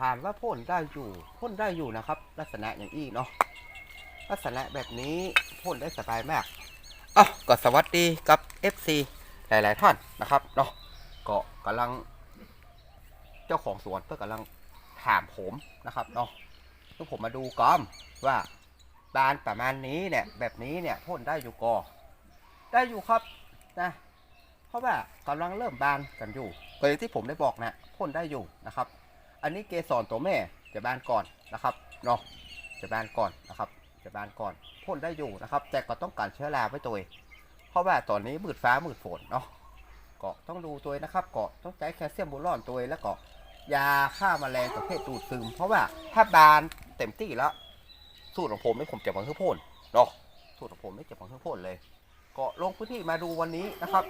ถามว่าพ่นได้อยู่พ่นได้อยู่นะครับ ลักษณะอย่างอี้เนาะลักษณะแบบนี้พ่นได้สบายมากอะก็สวัสดีกับ FC หลาย ๆ ท่านนะครับเนาะก็กำลัง เจ้าของสวนเพื่อกำลังถามผมนะครับเนาะซึ่ผมมาดูก่อนว่าบานประมาณนี้เนี่ย แบบนี้เนี่ยพ่นได้อยู่กอได้อยู่ครับนะเพราะว่ากำลังเริ่มบานกันอยู่ก็อย่างที่ผมได้บอกนะพ่นได้อยู่นะครับ อันนี้เกสรตัวแม่จะบานก่อนนะครับเนาะจะบานก่อนนะครับจะบานก่อนพ่นได้อยู่นะครับ แต่ก็ต้องการเชื้อราไว้ตัวเพราะว่าตอนนี้มืดฟ้ามืดฝนเนาะก็ต้องดูตัวนะครับก็ต้องใช้แคลเซียมบูรอนตัวแล้วก็ยาฆ่าแมลงประเภทดูดซึม เพราะว่าถ้าบานเต็มที่แล้ว สูตรของผมนี่ผมจะบังคับพ่นเนาะสูตรของผมนี่จะบังคับพ่นเลย ก็ลงพื้นที่มาดูวันนี้นะครับ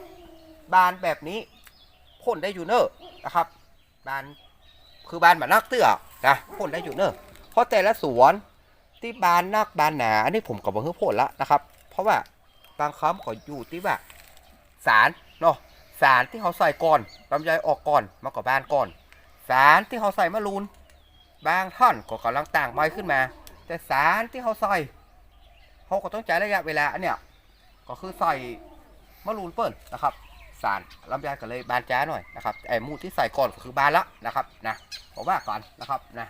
บานแบบนี้พ่นได้อยู่เนอะนะครับ บาน คือบานแบบนักเตื้อนะพ่นได้อยู่เนอะเพราะแต่ละสวนที่บานนักบานหนาอันนี้ผมกับบังคับพ่นละนะครับ เพราะว่าบางครั้งก็อยู่ที่ว่าสารเนาะสารที่เขาใส่ก่อนลำไยออกก่อนมาก่อบานก่อน สารที่เขาใส่มะรูนบางท่อนก็กำลังต่างใบขึ้นมา แต่สารที่เขาใส่เขาก็ต้องใช้ระยะเวลาอันเนี้ยก็คือใส่มะรูนเปิ้ลนะครับ สารลำไยก็เลยบานจ้าหน่อยนะครับไอ้มูที่ใส่ก่อนก็คือบานละนะครับนะผมว่าก่อนนะครับนะ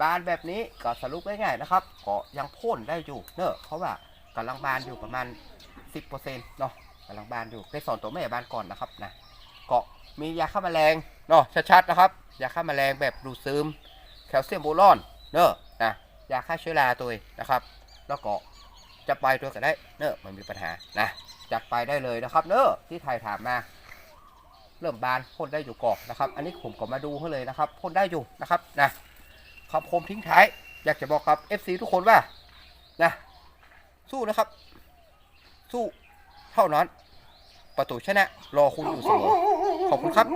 บานแบบนี้ก็สรุปง่ายๆนะครับก็ยังพ่นได้อยู่เนอะเพราะว่ากำลังบานอยู่ประมาณ 10%เนาะกำลังบานอยู่ไปสอนตัวแม่บานก่อนนะครับนะก็มียาฆ่าแมลงเนาะชัดๆนะครับยาฆ่าแมลงแบบดูดซึมแคลเซียมโบรอนเนอะนะยาฆ่าเชื้อราตัวนะครับ แล้วก็จะไปตัวก็ได้เนอะไม่มีปัญหานะ จัดไปได้เลยนะครับเนอะที่ไทยถามมา เริ่มบานพ่นได้อยู่ก่อนนะครับ อันนี้ผมก็มาดูให้เลยนะครับพ่นได้อยู่นะครับนะคำคมทิ้งท้าย อยากจะบอกกับ FC ทุกคนว่านะสู้นะครับ สู้เท่านั้น ประตูชนะ รอคุณอยู่เสมอขอบคุณครับ